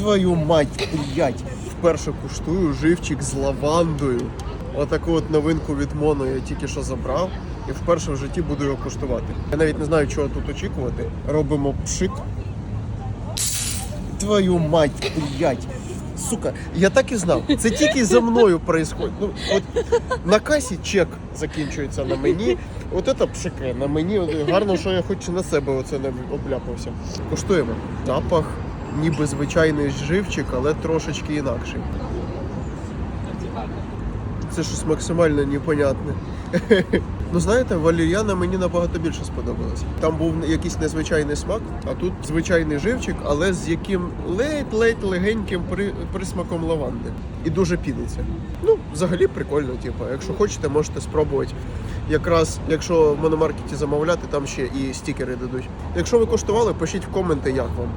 Твою мать, блядь. Вперше куштую живчик з лавандою. Отаку от новинку від Моно я тільки що забрав. І вперше в житті буду його куштувати. Я навіть не знаю, чого тут очікувати. Робимо пшик. Твою мать, блядь. Сука, я так і знав. Це тільки за мною происходит. Ну, от на касі чек закінчується на мені. От це пшике на мені. Гарно, що я хоч на себе оце не обляпався. Коштуємо. Запах, ніби звичайний живчик, але трошечки інакший. Це щось максимально непонятне. Ну знаєте, валір'яна мені набагато більше сподобалась. Там був якийсь незвичайний смак, а тут звичайний живчик, але з яким ледь-ледь легеньким при- присмаком лаванди. І дуже піниться. Ну, взагалі прикольно, типу. Якщо хочете, можете спробувати. Якраз, якщо в мономаркеті замовляти, там ще і стікери дадуть. Якщо ви коштували, пишіть в коменти, як вам.